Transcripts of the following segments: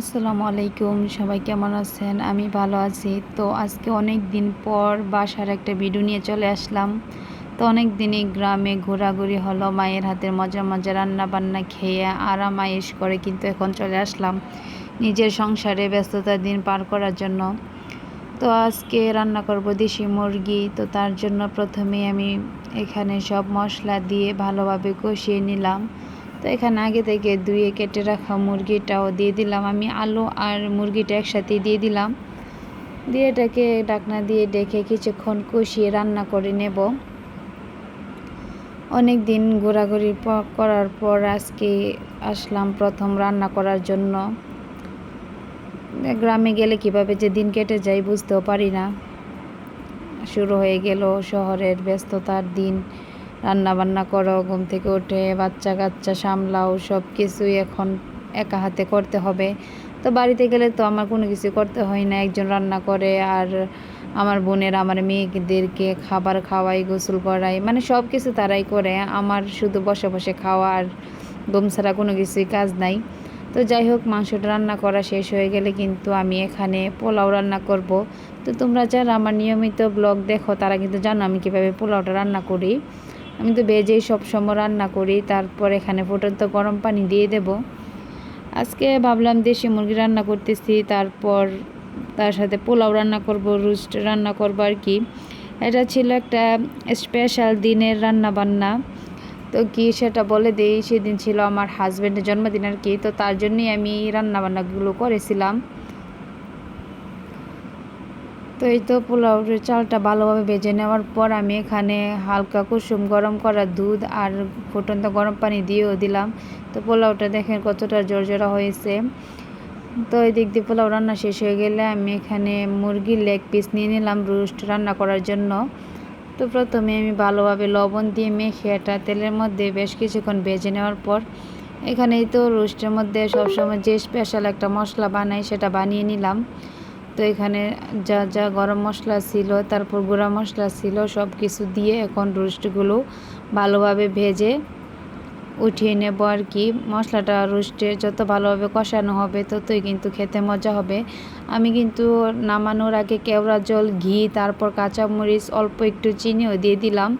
আসসালামু আলাইকুম, সবাই কেমন আছেন? আমি ভালো আছি। তো আজকে অনেক দিন পর বাসার একটা ভিডিও নিয়ে চলে আসলাম। তো অনেক দিনই গ্রামে ঘোরাঘুরি হলো, মায়ের হাতের মজা মজা রান্না বান্না খেয়ে আরাম আয়েস করে কিন্তু এখন চলে আসলাম নিজের সংসারে ব্যস্ততার দিন পার করার জন্য। তো আজকে রান্না করব দেশি মুরগি। তো তার জন্য প্রথমে আমি এখানে সব মশলা দিয়ে ভালোভাবে কষিয়ে নিলাম। তো এখানে আগে থেকে ধুয়ে কেটে রাখা মুরগিটাও দিয়ে দিলাম। আমি আলু আর মুরগিটা একসাথে দিয়ে দিলাম। দিয়ে এটাকে ডাকনা দিয়ে ডেকে কিছুক্ষণ কষিয়ে রান্না করে নেব। অনেক দিন ঘোরাঘুরি করার পর আজকে আসলাম প্রথম রান্না করার জন্য। গ্রামে গেলে কীভাবে যে দিন কেটে যায় বুঝতেও পারি না। শুরু হয়ে গেল শহরের ব্যস্ততার দিন। রান্না বান্না করো, ঘুম থেকে উঠে বাচ্চা কাচ্চা সামলাও, সব কিছুই এখন একা হাতে করতে হবে। তো বাড়িতে গেলে তো আমার কোনো কিছু করতে হয় না, একজন রান্না করে আর আমার বোনের, আমার মেয়েদেরকে খাবার খাওয়াই, গোসল করাই মানে সব কিছু তারাই করে। আমার শুধু বসে বসে খাওয়া আর ঘুম ছাড়া কোনো কিছুই কাজ নাই। তো যাই হোক, মাংসটা রান্না করা শেষ হয়ে গেলে কিন্তু আমি এখানে পোলাও রান্না করব। তো তোমরা যারা আমার নিয়মিত ব্লগ দেখো, তারা কিন্তু জানো আমি কীভাবে পোলাওটা রান্না করি। আমি তো ভেজেই সবসময় রান্না করি, তারপর এখানে ফুটন্ত গরম পানি দিয়ে দেব। আজকে ভাবলাম দেশি মুরগি রান্না করতেছি, তারপর তার সাথে পোলাও রান্না করব, রুস্ট রান্না করব আর কি। এটা ছিল একটা স্পেশাল দিনের রান্না বান্না। তো কি সেটা বলে দিই, সেদিন ছিল আমার হাজব্যান্ডের জন্মদিন আর কি, তো তার জন্যই আমি রান্না বান্নাগুলো করেছিলাম। তো এই তো পোলাওর চালটা ভালোভাবে ভেজে নেওয়ার পর আমি এখানে হালকা কুসুম গরম করা দুধ আর ফুটন্ত গরম পানি দিয়েও দিলাম। তো পোলাওটা দেখেন কতটা জোরজোড়া হয়েছে। তো এই দিক দিয়ে পোলাও রান্না শেষ হয়ে গেলে আমি এখানে মুরগির লেগ পিস নিয়ে নিলাম রোস্ট রান্না করার জন্য। তো প্রথমে আমি ভালোভাবে লবণ দিয়ে মেখে এটা তেলের মধ্যে বেশ কিছুক্ষণ ভেজে নেওয়ার পর এখানেই তো রোস্টের মধ্যে সবসময় যে স্পেশাল একটা মশলা বানাই সেটা বানিয়ে নিলাম। তো এখানে যা যা গরম মশলা ছিল, তারপর গুঁড়া মশলা ছিল, সব কিছু দিয়ে এখন রোস্টগুলো ভালোভাবে ভেজে উঠিয়ে নেব আর কি। মশলাটা রোস্টে যত ভালোভাবে কষানো হবে, ততই কিন্তু খেতে মজা হবে। আমি কিন্তু নামানোর আগে কেওড়া জল, ঘি, তারপর কাঁচামরিচ, অল্প একটু চিনিও দিয়ে দিলাম।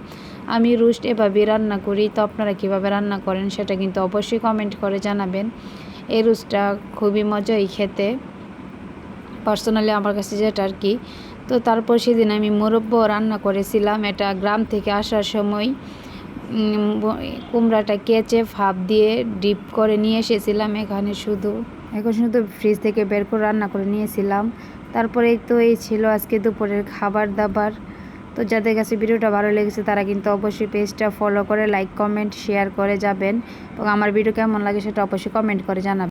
আমি রোস্ট এভাবে রান্না করি। তো আপনারা কীভাবে রান্না করেন সেটা কিন্তু অবশ্যই কমেন্ট করে জানাবেন। এই রোস্টটা খুবই মজাই খেতে। পার্সোনালি আমার কাছে যেটা আর কি। তো তারপর সেদিন আমি মুরব্ব রান্না করেছিলাম, এটা গ্রাম থেকে আসার সময়। কুমড়াটা কেচে ভাপ দিয়ে ডিপ করে নিয়ে এসেছিলাম এখানে শুধু। এখন শুধু ফ্রিজ থেকে বের করে রান্না করে নিয়েছিলাম। তারপরে তো এই ছিল আজকে দুপুরের খাবার দাবার। তো যাদের কাছে ভিডিওটা ভালো লেগেছে তারা কিন্তু অবশ্যই পেজটা ফলো করে লাইক কমেন্ট শেয়ার করে যাবেন। এবং আমার ভিডিও কেমন লাগে সেটা অবশ্যই কমেন্ট করে জানাবেন।